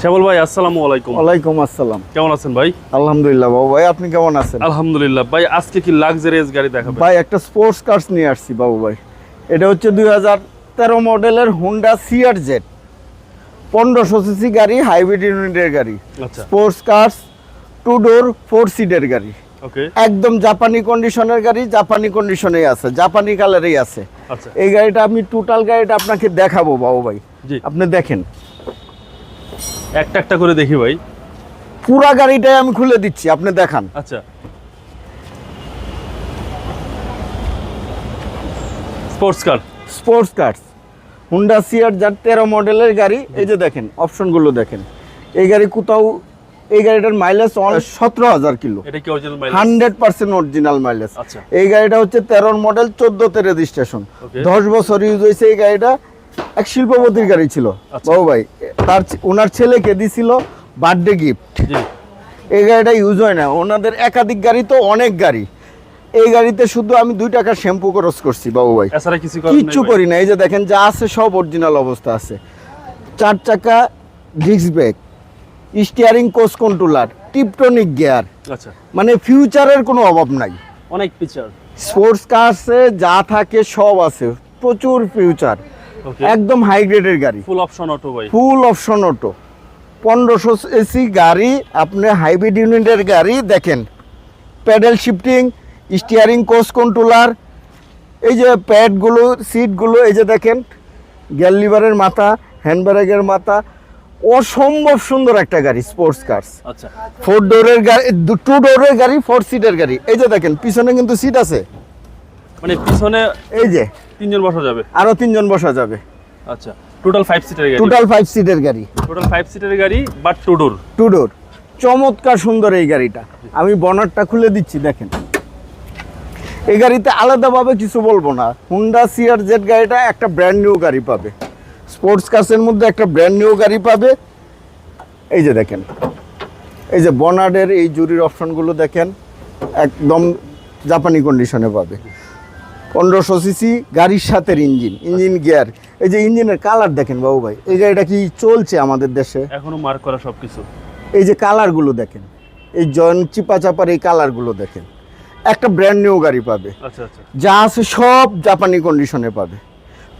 শ্যামল ভাই আসসালামু আলাইকুম। ওয়ালাইকুম আসসালাম। কেমন আছেন ভাই? আলহামদুলিল্লাহ বাবু ভাই আপনি কেমন আছেন? আলহামদুলিল্লাহ। ভাই আজকে কি লাক্সারিয়াস গাড়ি দেখাবেন? ভাই একটা স্পোর্টস কার্স নিয়ে আসছি বাবু ভাই। এটা হচ্ছে দুই তেরো মডেলের হুন্ডা সিআর জেড পনেরোশো সিসি গাড়ি হাইব্রিড ইউনিটের গাড়ি। Sports cars two door four সিটের গাড়ি একদম জাপানি কন্ডিশনের গাড়ি জাপানি কন্ডিশনেই আছে জাপানি কালারেই আছে। আচ্ছা। এই গাড়িটা আমি টোটাল গাড়িটা আপনাকে দেখাবো বাবু ভাই। আপনি দেখেন। একটা একটা করে দেখি ভাই। পুরা গাড়িটাই আমি খুলে দিচ্ছি আপনি দেখান। আচ্ছা। Sports car sports cars Honda CR যার তেরো মডেলের গাড়ি এই যে দেখেন অপশনগুলো দেখেন। এই গাড়ি কোথাও এই গাড়িটার মাইলেজ সতেরো হাজার kilo. Hundred percent original mileage এই গাড়িটা হচ্ছে তেরোর মডেল চোদ্দোতে রেজিস্ট্রেশন. দশ বছর ইউজ হয়েছে এই গাড়িটা এক শিল্পপতির গাড়ি ছিল। আচ্ছা। বাবু ভাই তার ওনার ছেলেকে দিছিল? বার্থডে গিফট এই গাড়িটা ইউজ হয় না। ওনাদের একাধিক গাড়ি তো অনেক গাড়ি। এই গাড়িতে শুধু আমি দুই টাকা শ্যাম্পু খরচ করছি বাবু ভাই। কিচ্ছু করি না। এই যে দেখেন যা আছে সব অরিজিনাল অবস্থা আছে। চার চাকা disc brake steering coach controller tiptronic gear আচ্ছা। মানে ফিউচারের কোনো অভাব নাই। অনেক পিকচার স্পোর্টস কার্সে যা থাকে সব আছে। প্রচুর ফিউচার একদম হাই গ্রেডের গাড়ি। ফুল অপশন অটো ভাই। ফুল অপশন অটো পনেরোশো এসি গাড়ি আপনি হাইব্রিড ইউনিটের গাড়ি দেখেন। Paddle shifting steering coach controller এই যে প্যাডগুলো সিটগুলো এই যে দেখেন গ্যাল লিভারের মাথা হ্যান্ডব্যাগের মাথা অসম্ভব সুন্দর একটা গাড়ি স্পোর্টস কার্স আচ্ছা। ফোর ডোরের গাড়ি টু ডোরের গাড়ি ফোর সিটের গাড়ি। এই যে দেখেন পিছনে কিন্তু সিট আছে। মানে পিছনে এই যে। তিনজন বসা যাবে? আরও তিনজন বসা যাবে। আচ্ছা টোটাল ফাইভ সিটের গাড়ি। টোটাল ফাইভ সিটের গাড়ি। টোটাল ফাইভ সিটের গাড়ি but two door two door চমৎকার সুন্দর এই গাড়িটা। আমি বনারটা খুলে দিচ্ছি দেখেন। এই গাড়িতে আলাদাভাবে কিছু বলব না। হুন্ডা সিআর জেড গাড়িটা একটা ব্র্যান্ড নিউ গাড়ি পাবে। স্পোর্টস কার্সের মধ্যে একটা ব্র্যান্ড নিউ গাড়ি পাবে। এই যে দেখেন। এই যে বনার্ডের এই জুরির অপশনগুলো দেখেন একদম জাপানি কন্ডিশনে পাবে। পনেরোশো সিসি গাড়ির সাথে ইঞ্জিন ইঞ্জিন গিয়ার। এই যে ইঞ্জিনের কালার দেখেন বাবু ভাই এই গাড়িটা কি চলছে আমাদের দেশে? এখনও মার্ক করা সবকিছু। এই যে কালারগুলো দেখেন এই জন চিপা চাপার এই কালারগুলো দেখেন। একটা ব্র্যান্ড নিউ গাড়ি পাবে। আচ্ছা আচ্ছা। যা আছে সব জাপানি কন্ডিশনে পাবে।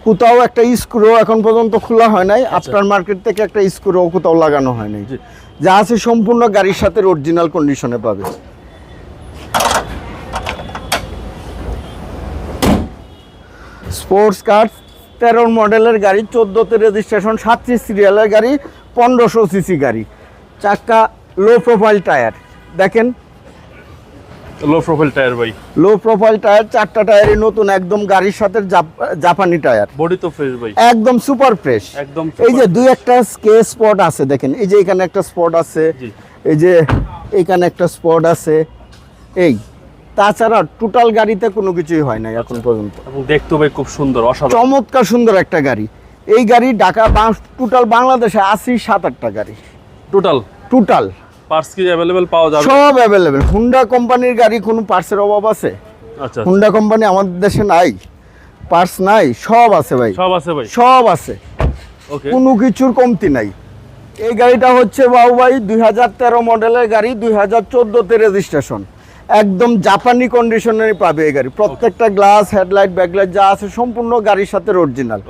কোথাও একটা স্ক্রু এখন পর্যন্ত খোলা হয় নাই আফটার মার্কেট থেকে একটা স্ক্রু কোথাও লাগানো হয় নাই। যা আছে সম্পূর্ণ গাড়ির সাথে অরিজিনাল কন্ডিশনে পাবে। স্পোর্টস কার তেরো মডেলের গাড়ি চোদ্দোতে রেজিস্ট্রেশন সাতত্রিশ সিরিয়ালের গাড়ি পনেরোশো সিসি গাড়ি। চাক্কা লো প্রোফাইল টায়ার দেখেন। লো প্রোফাইল টায়ার ভাই। লো প্রোফাইল টায়ার চারটা টায়ারই নতুন একদম গাড়ির সাথে জাপ- জাপানি টায়ার বডি তো ফ্রেশ ভাই। একদম সুপার ফ্রেশ একদম এই যে দুই একটা স্কে স্পট আছে দেখেন। এই যে এখানে একটা স্পট আছে। এই যে এখানে একটা স্পট আছে। এই। তাছাড়া টোটাল গাড়িতে কোনো কিছুই হয় নাই এখন পর্যন্ত। দেখতে ভাই খুব সুন্দর অসাধারণ। চমৎকার সুন্দর একটা গাড়ি। এই গাড়ি ঢাকা টোটাল বাংলাদেশে আশি সাত আটটা গাড়ি। টোটাল টোটাল পার্টস কি অ্যাভেলেবেল পাওয়া যাবে? সব অ্যাভেলেবেল হুন্ডা কোম্পানির গাড়ি কোনো পার্টসের অভাব আছে? আচ্ছা। হুন্ডা কোম্পানি আমাদের দেশে নাই। পার্টস নাই সব আছে ভাই। সব আছে ভাই? সব আছে। ওকে কোনো কিছুর কমতি নাই। এই গাড়িটা হচ্ছে বাবু ভাই দুই হাজার তেরো মডেলের গাড়ি দুই হাজার চোদ্দোতে রেজিস্ট্রেশন একদম জাপানি কন্ডিশনারই পাবে এই গাড়ি। প্রত্যেকটা গ্লাস হেডলাইট ব্যাকলাইট যা আছে সম্পূর্ণ গাড়ির সাথে অরিজিনাল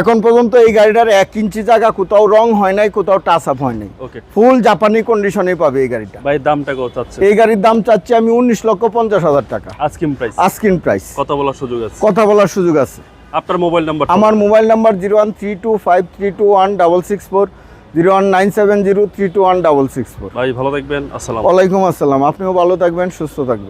এখন পর্যন্ত এই গাড়িটার এক ইঞ্চি জায়গা কোথাও রং হয় নাই কোথাও টাচ আপ হয় নাই। ফুল জাপানি কন্ডিশনেই পাবে এই গাড়িটা। ভাই দামটা কত চাচ্ছে। এই গাড়ির দাম চাচ্ছি আমি উনিশ লক্ষ পঞ্চাশ হাজার টাকা। আজকিম প্রাইস আস্কিন প্রাইস কত বলার সুযোগ আছে। কথা বলার সুযোগ আছে। আপনার মোবাইল নাম্বার আমার mobile number zero one three two five three two one double six four zero one nine seven zero three two one double six four. ভাই ভালো থাকবেন। আসসালাম আলাইকুম। আসসালাম। আপনিও ভালো থাকবেন সুস্থ থাকবেন।